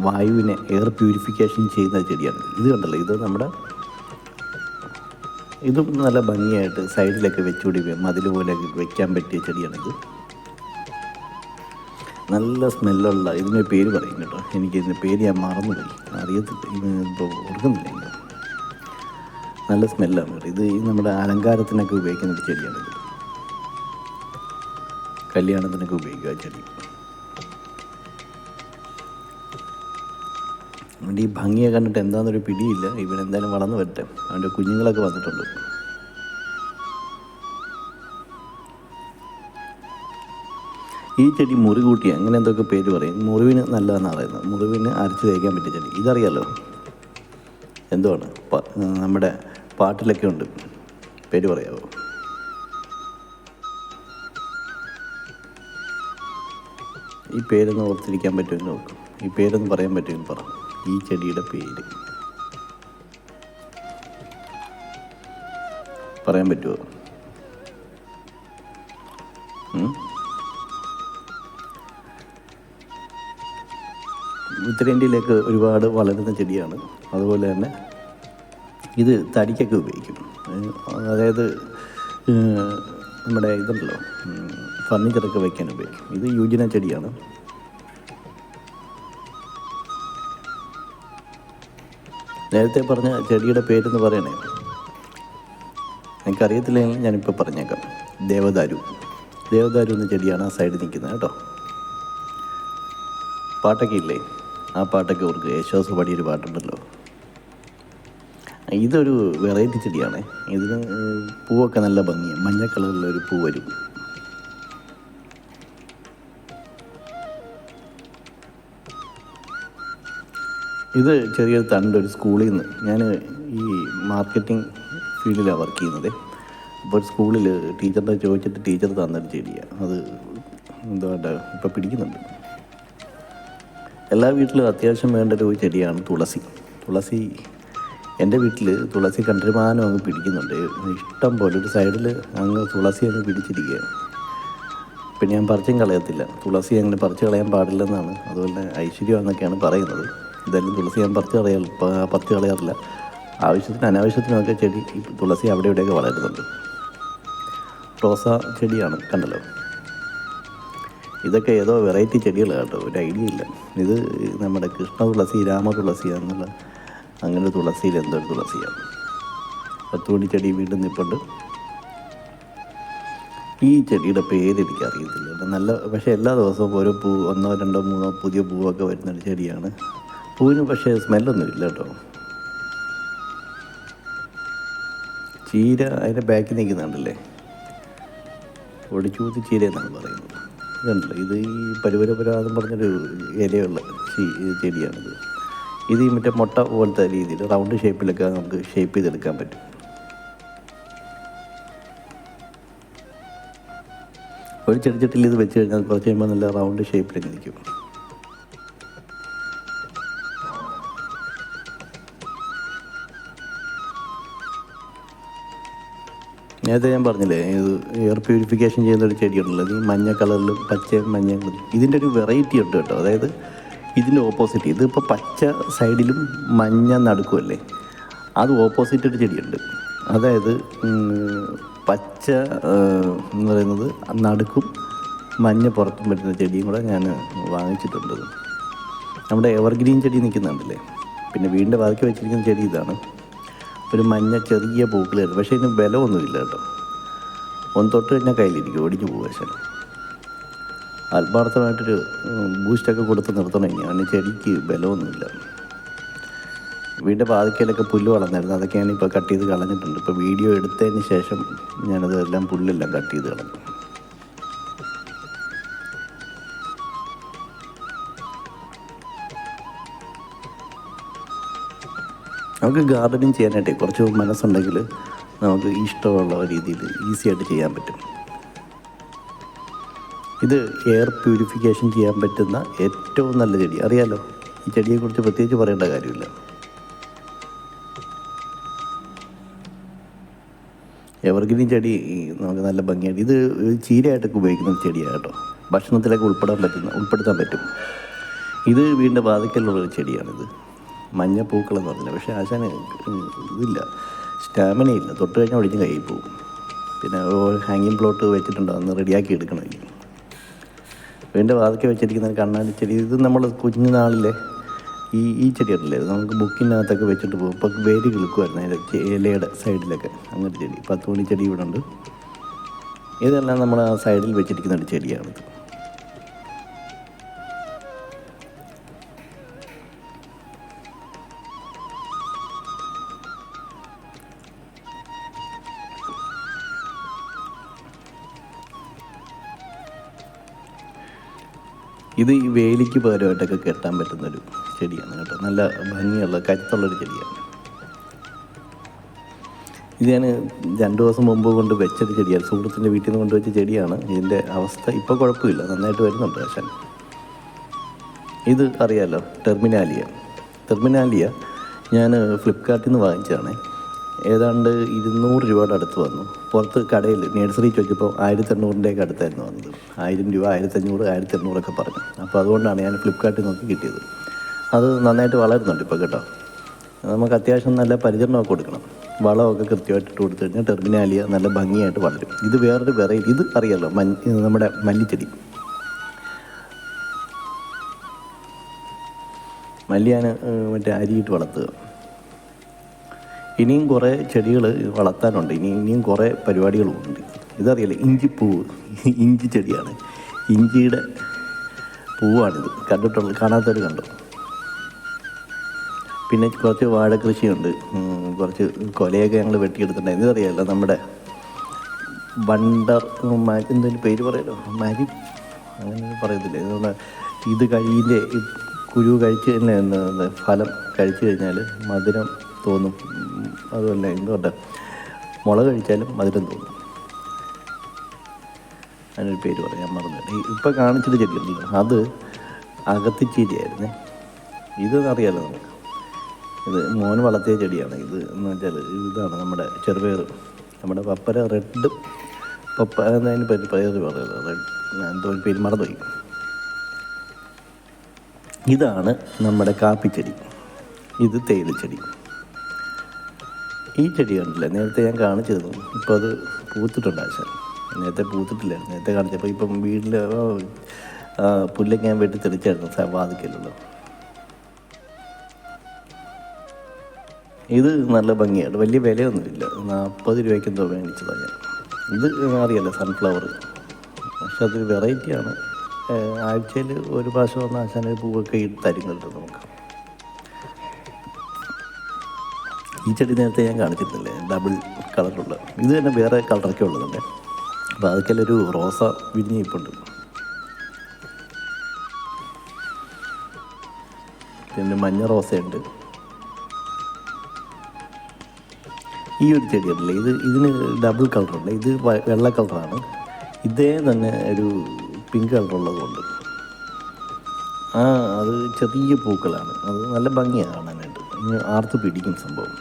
വായുവിനെ എയർ പ്യൂരിഫിക്കേഷൻ ചെയ്യുന്ന ചെടിയാണിത്. ഇത് കണ്ടല്ലോ? ഇത് നമ്മുടെ ഇതും നല്ല ഭംഗിയായിട്ട് സൈഡിലൊക്കെ വെച്ചുകൂടി മതിൽ പോലെ വെക്കാൻ പറ്റിയ ചെടിയാണിത്. നല്ല സ്മെല്ലുള്ള ഇതിന്റെ പേര് പറയും കേട്ടോ. എനിക്ക് ഇതിന്റെ പേര് ഞാൻ മറന്നുപോയി. അറിയത്തില്ല. ഇപ്പോൾ ഓർക്കുന്നില്ല. നല്ല സ്മെല്ലാണ് കേട്ടോ. ഇത് നമ്മുടെ അലങ്കാരത്തിനൊക്കെ ഉപയോഗിക്കുന്ന ഒരു ചെടിയാണിത്. കല്യാണത്തിനൊക്കെ ഉപയോഗിക്കുക ചെടി. അവന്റെ ഈ ഭംഗിയെ കണ്ടിട്ട് എന്താണെന്നൊരു പിടിയില്ല. ഇവൻ എന്തായാലും വളർന്നു വരട്ടെ. അവന്റെ കുഞ്ഞുങ്ങളൊക്കെ വന്നിട്ടുണ്ട്. ഈ ചെടി മുറികൂട്ടി അങ്ങനെ എന്തൊക്കെ പേര് പറയും? മുറിവിന് നല്ലതെന്നാണ് പറയുന്നത്. മുറിവിന് അരച്ച് തേക്കാൻ പറ്റിയ ചെടി. ഇതറിയാലോ? എന്തുവാണ്? നമ്മുടെ പാട്ടിലൊക്കെ ഉണ്ട്. പേര് പറയാമോ ഈ പേരൊന്ന് ഓർത്തിരിക്കാൻ പറ്റുമെന്ന് നോക്കും ഈ പേരൊന്ന് പറയാൻ പറ്റുമെന്ന് പറ. ഈ ചെടിയുടെ പേര്. പറയാൻ പറ്റുമോ? ഉത്തരേന്ത്യയിലേക്ക് ഒരുപാട് വളരുന്ന ചെടിയാണ്. അതുപോലെ തന്നെ ഇത് തടിക്കൊക്കെ ഉപയോഗിക്കും. അതായത് നമ്മുടെ ഇതുണ്ടല്ലോ ഫർണിച്ചറൊക്കെ വയ്ക്കാൻ ഉപയോഗിക്കും. ഇത് യൂജിന ചെടിയാണ്. നേരത്തെ പറഞ്ഞ ചെടിയുടെ പേരെന്ന് പറയണേ. എനിക്കറിയത്തില്ലെങ്കിൽ ഞാനിപ്പോൾ പറഞ്ഞേക്കാം. ദേവദാരു. ദേവദാരു എന്ന ചെടിയാണ് ആ സൈഡിൽ നിൽക്കുന്നത് കേട്ടോ. പാട്ടൊക്കെ ഇല്ലേ? ആ പാട്ടൊക്കെ ഓർക്ക് യേശോസ് പാടിയൊരു പാട്ടുണ്ടല്ലോ. ഇതൊരു വെറൈറ്റി ചെടിയാണ്. ഇതിന് പൂവൊക്കെ നല്ല ഭംഗിയാണ് മഞ്ഞ കളറിലൊരു പൂ വരും ഇത് ചെറിയൊരു തണ്ട് ഒരു സ്കൂളിൽ നിന്ന് ഞാൻ ഈ മാർക്കറ്റിംഗ് ഫീൽഡിലാണ് വർക്ക് ചെയ്യുന്നത്. അപ്പോൾ ഒരു സ്കൂളിൽ ടീച്ചറിന്റെ ചോദിച്ചിട്ട് ടീച്ചർ തന്നൊരു ചെടിയാണ് അത് എന്താ ഇപ്പോൾ പിടിക്കുന്നുണ്ട്. എല്ലാ വീട്ടിലും അത്യാവശ്യം വേണ്ട ഒരു ചെടിയാണ് തുളസി. തുളസി എന്റെ വീട്ടിൽ തുളസി കണ്ടരുമാനം അങ്ങ് പിടിക്കുന്നുണ്ട്. ഇഷ്ടം പോലെ ഒരു സൈഡിൽ അങ്ങ് തുളസി അങ്ങ് പിടിച്ചിരിക്കുകയാണ്. പിന്നെ ഞാൻ പറിച്ചും കളയത്തില്ല. തുളസി അങ്ങനെ പറിച്ച് കളയാൻ പാടില്ലെന്നാണ്. അതുപോലെ ഐശ്വര്യം എന്നൊക്കെയാണ് പറയുന്നത്. ഇതെല്ലാം തുളസി ഞാൻ പറിച്ചു കളയാറില്ല. പറിച്ചു കളയാറില്ല. ആവശ്യത്തിന് അനാവശ്യത്തിനൊക്കെ ചെടി തുളസി അവിടെ ഇവിടെയൊക്കെ വളരുന്നുണ്ട്. റോസ ചെടിയാണ് കണ്ടല്ലോ. ഇതൊക്കെ ഏതോ വെറൈറ്റി ചെടികളാണ് കേട്ടോ ഒരു ഐഡിയ ഇല്ല. ഇത് നമ്മുടെ കൃഷ്ണ തുളസി രാമ തുളസി എന്നുള്ള അങ്ങനെ തുളസിയിൽ എന്തോ ഒരു തുളസിയാണ്. പത്തുമണി ചെടി വീണ്ടും നിൽപ്പുണ്ട് ഈ ചെടിയുടെ പേര് എനിക്ക് അറിയത്തില്ല നല്ല പക്ഷേ എല്ലാ ദിവസവും ഓരോ പൂ ഒന്നോ രണ്ടോ മൂന്നോ പുതിയ പൂവൊക്കെ വരുന്നൊരു ചെടിയാണ്. പൂവിന് പക്ഷേ സ്മെല്ലൊന്നും ഇല്ല കേട്ടോ. ചീര അതിന്റെ ബാക്കിൽ നിൽക്കുന്നുണ്ടല്ലേ? ഒടിച്ചൂത്തി ചീര എന്നാണ് പറയുന്നത്. ഇതുണ്ടല്ലോ ഇത് ഈ പരുപരപരാതെന്ന് പറഞ്ഞൊരു ഇലയുള്ള ചെടിയാണിത്. ഇത് ഈ മറ്റേ മുട്ട പോലത്തെ രീതിയിൽ റൗണ്ട് ഷേപ്പിലൊക്കെ നമുക്ക് ഷേപ്പ് ചെയ്തെടുക്കാൻ പറ്റും. ഒരു ചെടിച്ചട്ടിൽ ഇത് വെച്ച് കഴിഞ്ഞാൽ കുറച്ച് കഴിയുമ്പോൾ നല്ല റൗണ്ട് ഷേപ്പിലൊക്കെ നിൽക്കും. നേരത്തെ ഞാൻ പറഞ്ഞില്ലേ ഇത് എയർ പ്യൂരിഫിക്കേഷൻ ചെയ്യുന്ന ഒരു ചെടിയുണ്ടല്ലോ ഈ മഞ്ഞ കളറിൽ പച്ച മഞ്ഞ ഇതിന്റെ ഒരു വെറൈറ്റി ഉണ്ട് കേട്ടോ. അതായത് ഇതിന്റെ ഓപ്പോസിറ്റ് ഇതിപ്പോൾ പച്ച സൈഡിലും മഞ്ഞ നടക്കുമല്ലേ അത് ഓപ്പോസിറ്റ് ഒരു ചെടിയുണ്ട്. അതായത് പച്ച എന്ന് പറയുന്നത് നടുക്കും മഞ്ഞ പുറത്തും വരുന്ന ചെടിയും കൂടെ ഞാൻ വാങ്ങിച്ചിട്ടുണ്ട്. നമ്മുടെ എവർഗ്രീൻ ചെടി നിൽക്കുന്നുണ്ടല്ലേ? പിന്നെ വീടിന്റെ ബാക്കി വെച്ചിരിക്കുന്ന ചെടി ഇതാണ്. ഒരു മഞ്ഞ ചെറിയ പൂക്കളായിരുന്നു. പക്ഷേ ഇതിന് ബലമൊന്നുമില്ല കേട്ടോ ഒന്ന് തൊട്ട് കഴിഞ്ഞാൽ കയ്യിലിരിക്കും. ഒടിഞ്ഞു പോകുക പക്ഷേ ആത്മാർത്ഥമായിട്ടൊരു ബൂസ്റ്റൊക്കെ കൊടുത്ത് നിർത്തണം ഇനി. അവന് ചെടിക്ക് ബലമൊന്നുമില്ല. വീടിന്റെ പാതിക്കലൊക്കെ പുല്ല് വളർന്നായിരുന്നു. അതൊക്കെയാണ് ഇപ്പോൾ കട്ട് ചെയ്ത് കളഞ്ഞിട്ടുണ്ട്. ഇപ്പോൾ വീഡിയോ എടുത്തതിന് ശേഷം ഞാനതെല്ലാം പുല്ലെല്ലാം കട്ട് ചെയ്ത് കളഞ്ഞു. നമുക്ക് ഗാർഡനിങ് ചെയ്യാനായിട്ട് കുറച്ച് മനസ്സുണ്ടെങ്കിൽ നമുക്ക് ഇഷ്ടമുള്ള രീതിയിൽ ഈസി ആയിട്ട് ചെയ്യാൻ പറ്റും. ഇത് എയർ പ്യൂരിഫിക്കേഷൻ ചെയ്യാൻ പറ്റുന്ന ഏറ്റവും നല്ല ചെടി. അറിയാലോ ഈ ചെടിയെക്കുറിച്ച് പ്രത്യേകിച്ച് പറയേണ്ട കാര്യമില്ല. എവർഗ്രീൻ ചെടി നമുക്ക് നല്ല ഭംഗിയായിട്ട് ഇത് ചീരയായിട്ടൊക്കെ ഉപയോഗിക്കുന്ന ചെടിയാണ് കേട്ടോ. ഭക്ഷണത്തിലൊക്കെ ഉൾപ്പെടാൻ പറ്റുന്ന ഉൾപ്പെടുത്താൻ പറ്റും. ഇത് വീടിന്റെ വാതിക്കലുള്ള ഒരു ചെടിയാണിത്. മഞ്ഞ പൂക്കളെന്ന് പറഞ്ഞില്ല? പക്ഷേ ആശാന് ഇതില്ല. സ്റ്റാമിന ഇല്ല. തൊട്ട് കഴിഞ്ഞാൽ ഒഴിഞ്ഞ് കൈ പോകും. പിന്നെ ഹാങ്ങിങ് പ്ലോട്ട് വെച്ചിട്ടുണ്ട്. അന്ന് റെഡിയാക്കി എടുക്കണമെങ്കിൽ. വീണ്ടും വാതിക്കെ വെച്ചിരിക്കുന്ന കണ്ണാടി ചെടി ഇത് നമ്മൾ കുഞ്ഞുനാളിലെ ഈ ഈ ചെടി ഉണ്ടല്ലേ? നമുക്ക് ബുക്കിനകത്തൊക്കെ വെച്ചിട്ട് പോകും. ഇപ്പോൾ വേര് കിളുക്കുമായിരുന്നു അതിന്റെ ഇലയുടെ സൈഡിലൊക്കെ. അങ്ങനത്തെ ചെടി. പത്ത് മണി ചെടി ഇവിടെ ഉണ്ട്. ഇതെല്ലാം നമ്മൾ ആ സൈഡിൽ വെച്ചിരിക്കുന്ന ഒരു ചെടിയാണിത്. ഇത് ഈ വേലിക്ക് പകരമായിട്ടൊക്കെ കെട്ടാൻ പറ്റുന്നൊരു ചെടിയാണ് കേട്ടോ. നല്ല ഭംഗിയുള്ള കരുത്തുള്ളൊരു ചെടിയാണ്. ഇത് ഞാൻ രണ്ട് ദിവസം മുമ്പ് കൊണ്ട് വെച്ചൊരു ചെടിയാണ്. സുഹൃത്തിന്റെ വീട്ടിൽ നിന്ന് കൊണ്ടുവച്ച ചെടിയാണ്. ഇതിന്റെ അവസ്ഥ ഇപ്പോൾ കുഴപ്പമില്ല. നന്നായിട്ട് വരുന്നുണ്ട് പക്ഷേ. ഇത് അറിയാലോ ടെർമിനാലിയ. ടെർമിനാലിയ ഞാൻ ഫ്ലിപ്പ്കാർട്ടിൽ നിന്ന് വാങ്ങിച്ചതാണ്. ഏതാണ്ട് ഇരുന്നൂറ് രൂപയുടെ അടുത്ത് വന്നു. പുറത്ത് കടയിൽ നേഴ്സറി ചോദിച്ചപ്പോൾ ആയിരത്തി എണ്ണൂറിന്റെയൊക്കെ അടുത്തായിരുന്നു വന്നത്. ആയിരം രൂപ ആയിരത്തഞ്ഞൂറ് ആയിരത്തി എണ്ണൂറൊക്കെ പറഞ്ഞു. അപ്പോൾ അതുകൊണ്ടാണ് ഞാൻ ഫ്ലിപ്കാർട്ടിൽ നോക്കി കിട്ടിയത്. അത് നന്നായിട്ട് വളരുന്നുണ്ട് ഇപ്പോൾ കേട്ടോ. നമുക്ക് അത്യാവശ്യം നല്ല പരിചരണമൊക്കെ കൊടുക്കണം. വളമൊക്കെ കൃത്യമായിട്ട് ഇട്ട് കൊടുത്തു കഴിഞ്ഞാൽ ടെർമിനാലിയ നല്ല ഭംഗിയായിട്ട് വളരും. ഇത് വേറൊരു വെറൈറ്റി ഇത് അറിയാലോ മഞ്ഞ നമ്മുടെ മല്ലിച്ചെടി. മല്ലിയാണ് മറ്റേ അരിയിട്ട് വളർത്തുക. ഇനിയും കുറേ ചെടികൾ വളർത്താനുണ്ട്. ഇനി ഇനിയും കുറേ പരിപാടികളുമുണ്ട് ഇതറിയില്ല? ഇഞ്ചിപ്പൂവ് ഇഞ്ചി ചെടിയാണ്. ഇഞ്ചിയുടെ പൂവാണിത്. കണ്ടിട്ടുള്ളത് കാണാത്തവർ കണ്ടു. പിന്നെ കുറച്ച് വാഴ കൃഷിയുണ്ട്. കുറച്ച് കൊലയൊക്കെ ഞങ്ങൾ വെട്ടിയെടുത്തിട്ടുണ്ട് ഇതറിയാമല്ലോ നമ്മുടെ വണ്ടർ എന്തെങ്കിലും പേര് പറയലോ? മരി അങ്ങനെ പറയത്തില്ല? ഇത് കഴിയിന്റെ കുരു കഴിച്ച് തന്നെ ഫലം കഴിച്ചു കഴിഞ്ഞാൽ മധുരം തോന്നും. അതുപോലെ എന്തുകൊണ്ട് മുളക് കഴിച്ചാലും മധുരം തോന്നും. അതിനൊരു പേര് പറയാൻ മറന്നു. ഇപ്പം കാണിച്ചത് ചെടിയുണ്ടല്ലോ അത് അകത്തിച്ചീരിയായിരുന്നേ. ഇത് അറിയാലോ നമുക്ക്. ഇത് മോന് വളർത്തിയ ചെടിയാണ് ഇത് എന്ന് വെച്ചാൽ ഇതാണ് നമ്മുടെ ചെറുപയർ നമ്മുടെ പപ്പര റെഡ് പപ്പ എന്നതിന് പേര് പയർ പറയുന്നത്. റെഡ് എന്തോ പേര് മറന്നുപോയി. ഇതാണ് നമ്മുടെ കാപ്പിച്ചെടി. ഇത് തേയിലച്ചെടി. ഈ ചെടി കണ്ടില്ലേ നേരത്തെ ഞാൻ കാണിച്ചിരുന്നു. ഇപ്പോൾ അത് പൂത്തിട്ടുണ്ട് ആശാൻ. നേരത്തെ പൂത്തിട്ടില്ലായിരുന്നു നേരത്തെ കാണിച്ചപ്പോൾ ഇപ്പം വീട്ടിൽ പുല്ലൊക്കെ ഞാൻ വെട്ടി തെളിച്ചായിരുന്നു സ- വാതിക്കലുള്ളൂ ഇത് നല്ല ഭംഗിയാണ് വലിയ വിലയൊന്നുമില്ല. നാൽപ്പത് രൂപയ്ക്ക് എന്തോ മേടിച്ചതാണ് ഞാൻ. ഇത് അറിയാലോ സൺഫ്ലവർ പക്ഷെ അത് വെറൈറ്റിയാണ് ആഴ്ചയിൽ ഒരു പ്രാവശ്യം വന്ന ആശാന പൂവൊക്കെ തരും കിട്ടും നമുക്ക് ഈ ചെടി നേരത്തെ ഞാൻ കാണിച്ചിരുന്നില്ലേ ഡബിൾ കളറുള്ള ഇത് തന്നെ വേറെ കളറൊക്കെ ഉള്ളതുണ്ട്. അപ്പോൾ അതൊക്കെ ഒരു റോസ വിരിഞ്ഞ് ഇപ്പുണ്ട് പിന്നെ മഞ്ഞ റോസയുണ്ട്. ഈ ഒരു ചെടി ഉണ്ടല്ലേ? ഇത് ഇതിന് ഡബിൾ കളറുണ്ട് ഇത് വെള്ള കളറാണ് ഇതേ തന്നെ ഒരു പിങ്ക് കളറുള്ളതുകൊണ്ട് ആ അത് ചെറിയ പൂക്കളാണ്. അത് നല്ല ഭംഗിയാണ് കാണാനായിട്ട്. ആർത്ത് പിടിക്കും സംഭവം.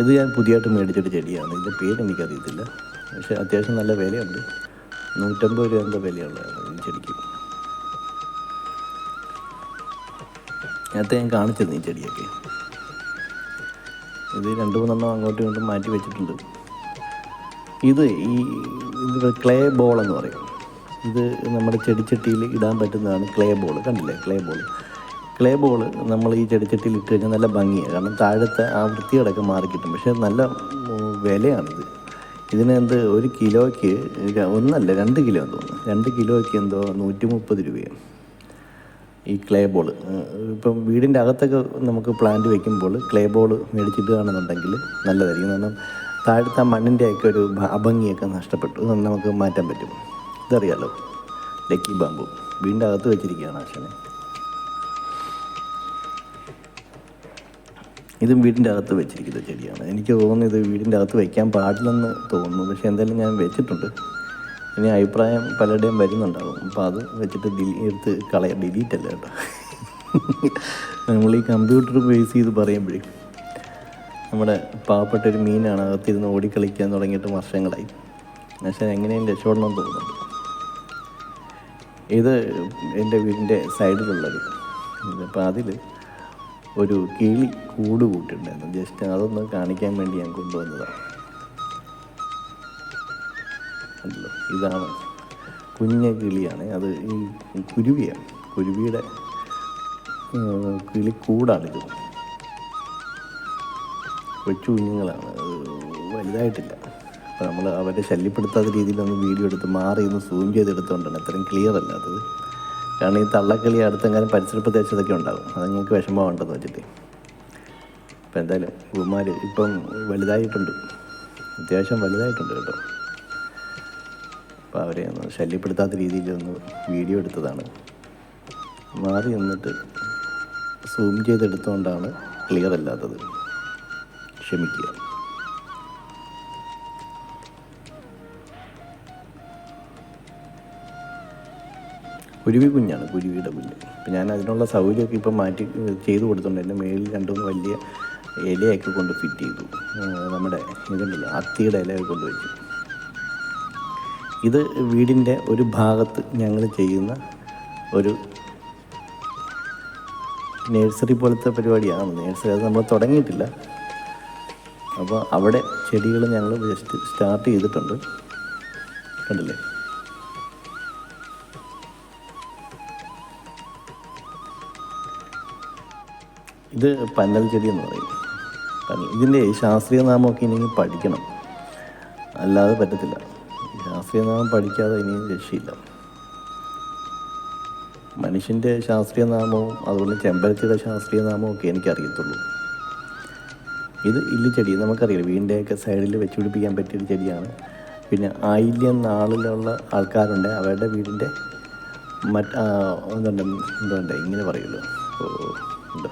ഇത് ഞാൻ പുതിയതായിട്ട് മേടിച്ചൊരു ചെടിയാണ്. ഇതിന്റെ പേര് എനിക്കറിയത്തില്ല. പക്ഷേ അത്യാവശ്യം നല്ല വിലയുണ്ട്. നൂറ്റമ്പത് രൂപ എന്തോ വിലയുള്ളതാണ് ഈ ചെടിക്ക്. നേരത്തെ ഞാൻ കാണിച്ചിരുന്നു ഈ ചെടിയൊക്കെ. ഇത് രണ്ട് മൂന്നെണ്ണം അങ്ങോട്ടും ഇങ്ങോട്ടും മാറ്റി വെച്ചിട്ടുണ്ട്. ഇത് ഈ ക്ലേ ബോൾ എന്ന് പറയും. ഇത് നമ്മുടെ ചെടിച്ചട്ടിയിൽ ഇടാൻ പറ്റുന്നതാണ് ക്ലേ ബോൾ. കണ്ടില്ലേ? Clay ball. ക്ലേ ബോൾ നമ്മൾ ഈ ചെടിച്ചട്ടിയിൽ ഇട്ട് കഴിഞ്ഞാൽ നല്ല ഭംഗിയാണ് കാരണം താഴത്തെ ആ വൃത്തിയടക്കം മാറി കിട്ടും. പക്ഷേ നല്ല വിലയാണിത്. ഇതിന് എന്ത് ഒരു കിലോയ്ക്ക് ഒന്നല്ല രണ്ട് കിലോ എന്ന് തോന്നുന്നു. രണ്ട് കിലോയ്ക്ക് എന്തോ നൂറ്റി മുപ്പത് രൂപയാണ്. ഈ ക്ലേ ബോൾ ഇപ്പം വീടിന്റെ അകത്തൊക്കെ നമുക്ക് പ്ലാന്റ് വെക്കുമ്പോൾ ക്ലേ ബോൾ മേടിച്ചിടുകയാണെന്നുണ്ടെങ്കിൽ നല്ലതായിരിക്കും. കാരണം താഴത്തെ ആ മണ്ണിന്റെയൊക്കെ ഒരു അഭംഗിയൊക്കെ നഷ്ടപ്പെട്ടു. നമുക്ക് മാറ്റാൻ പറ്റും. ഇതറിയാലോ? ലക്കി ബാമ്പു വീടിന്റെ അകത്ത് വെച്ചിരിക്കുകയാണ് ആശാനെ. ഇതും വീടിന്റെ അകത്ത് വെച്ചിരിക്കുന്ന ചെടിയാണ്. എനിക്ക് തോന്നുന്നു ഇത് വീടിന്റെ അകത്ത് വയ്ക്കാൻ പാടില്ലെന്ന് തോന്നുന്നു. പക്ഷേ എന്തായാലും ഞാൻ വെച്ചിട്ടുണ്ട്. ഇനി അഭിപ്രായം പലരുടെയും വരുന്നുണ്ടാകും അപ്പോൾ അത് വെച്ചിട്ട് ഡിലീ എടുത്ത് കളയാം ഡിലീറ്റ് അല്ല കേട്ടോ. നമ്മൾ ഈ കമ്പ്യൂട്ടർ ബേസ് ചെയ്ത് പറയുമ്പോഴേ നമ്മുടെ പാവപ്പെട്ട ഒരു മീനാണ് അകത്തിരുന്ന് ഓടിക്കളിക്കാൻ തുടങ്ങിയിട്ട് വർഷങ്ങളായി. പക്ഷേ എങ്ങനെയും രക്ഷപ്പെടണമെന്ന് തോന്നുന്നുണ്ട് ഇത് എന്റെ വീടിന്റെ സൈഡിലുള്ളത് അപ്പോൾ അതിൽ ഒരു കിളി കൂട് കൂട്ടിട്ടുണ്ടായിരുന്നു. ജസ്റ്റ് അതൊന്ന് കാണിക്കാൻ വേണ്ടി ഞാൻ കൊണ്ടുവന്നതാണ്. ഇതാണ് കുഞ്ഞ കിളിയാണ്. അത് ഈ കുരുവിയാണ്. കുരുവിയുടെ കിളി കിളിക്കൂടാണിത് കൊച്ചു കുഞ്ഞുങ്ങളാണ്. വലുതായിട്ടില്ല. അപ്പോൾ നമ്മൾ അവരെ ശല്യപ്പെടുത്താത്ത രീതിയിലൊന്ന് വീഡിയോ എടുത്ത് മാറി ഒന്ന് സൂം ചെയ്തെടുത്തുകൊണ്ടാണ് അത്രയും ക്ലിയർ അല്ലാത്തത് കാരണം ഈ തള്ളക്കളി അടുത്തെങ്ങാനും പരിസര പ്രദേശത്തൊക്കെ ഉണ്ടാകും. അത് നിങ്ങൾക്ക് വിഷമമുണ്ടെന്ന് വെച്ചിട്ട് ഇപ്പം എന്തായാലും ഗുരുമാർ ഇപ്പം വലുതായിട്ടുണ്ട്. അത്യാവശ്യം വലുതായിട്ടുണ്ട് കേട്ടോ. അപ്പോൾ അവരെ ഒന്ന് ശല്യപ്പെടുത്താത്ത രീതിയിൽ ഒന്ന് വീഡിയോ എടുത്തതാണ്. മാറി നിന്നിട്ട് സൂം ചെയ്തെടുത്തുകൊണ്ടാണ് ക്ലിയർ അല്ലാത്തത്. ക്ഷമിക്കുക. കുരുവി കുഞ്ഞാണ് കുരുവിയുടെ കുഞ്ഞ്. അപ്പം ഞാൻ അതിനുള്ള സൗകര്യമൊക്കെ ഇപ്പം മാറ്റി ചെയ്തു കൊടുത്തിട്ടുണ്ട്. എന്റെ മേളിൽ രണ്ടുമൂന്ന് വലിയ ഇലയൊക്കെ കൊണ്ട് ഫിറ്റ് ചെയ്തു. നമ്മുടെ ഇതുണ്ടല്ലോ അത്തിയുടെ ഇലയൊക്കെ കൊണ്ട് വെച്ചു. ഇത് വീടിന്റെ ഒരു ഭാഗത്ത് ഞങ്ങൾ ചെയ്യുന്ന ഒരു നേഴ്സറി പോലത്തെ പരിപാടിയാണ്. നേഴ്സറി അത് നമ്മൾ തുടങ്ങിയിട്ടില്ല. അപ്പോൾ അവിടെ ചെടികൾ ഞങ്ങൾ ജസ്റ്റ് സ്റ്റാർട്ട് ചെയ്തിട്ടുണ്ട്. കണ്ടില്ലേ? ഇത് പന്നൽ ചെടി എന്ന് പറയും. ഇതിന്റെ ശാസ്ത്രീയ നാമമൊക്കെ ഇനി പഠിക്കണം. അല്ലാതെ പറ്റത്തില്ല. ശാസ്ത്രീയ നാമം പഠിക്കാതെ ഇനിയും രക്ഷയില്ല. മനുഷ്യന്റെ ശാസ്ത്രീയ നാമവും അതുപോലെ ചെമ്പരത്തിയുടെ ശാസ്ത്രീയ നാമവും ഒക്കെ എനിക്കറിയത്തുള്ളൂ. ഇത് ഇല്ലിച്ചെടി നമുക്കറിയാം. വീടിന്റെയൊക്കെ സൈഡിൽ വെച്ച് പിടിപ്പിക്കാൻ പറ്റിയൊരു ചെടിയാണ്. പിന്നെ ആയില്യം നാളിലുള്ള ആൾക്കാരുണ്ട്. അവരുടെ വീടിന്റെ മറ്റ് എന്തുണ്ട് എന്തുണ്ട്? ഇങ്ങനെ പറയുള്ളൂ ഓ എന്താ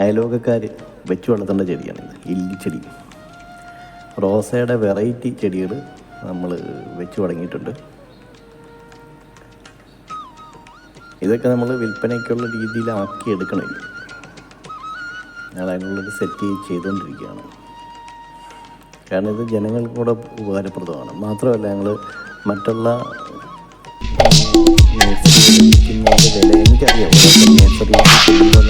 അയലോകക്കാർ വെച്ച് വളർത്തേണ്ട ചെടിയാണിത് ഇല്ലിച്ചെടി റോസയുടെ വെറൈറ്റി ചെടികൾ നമ്മൾ വെച്ച് തുടങ്ങിയിട്ടുണ്ട്. ഇതൊക്കെ നമ്മൾ വിൽപ്പനയ്ക്കുള്ള രീതിയിലാക്കി എടുക്കണം. ഇനി. ഞങ്ങൾ അതിനുള്ളൊരു സെറ്റ് ചെയ്തുകൊണ്ടിരിക്കുകയാണ് കാരണം ഇത് ജനങ്ങൾക്ക് കൂടെ ഉപകാരപ്രദമാണ്. മാത്രമല്ല ഞങ്ങൾ മറ്റുള്ള വില എനിക്കറിയാം. നേഴ്സറി ചെയ്യുമ്പോൾ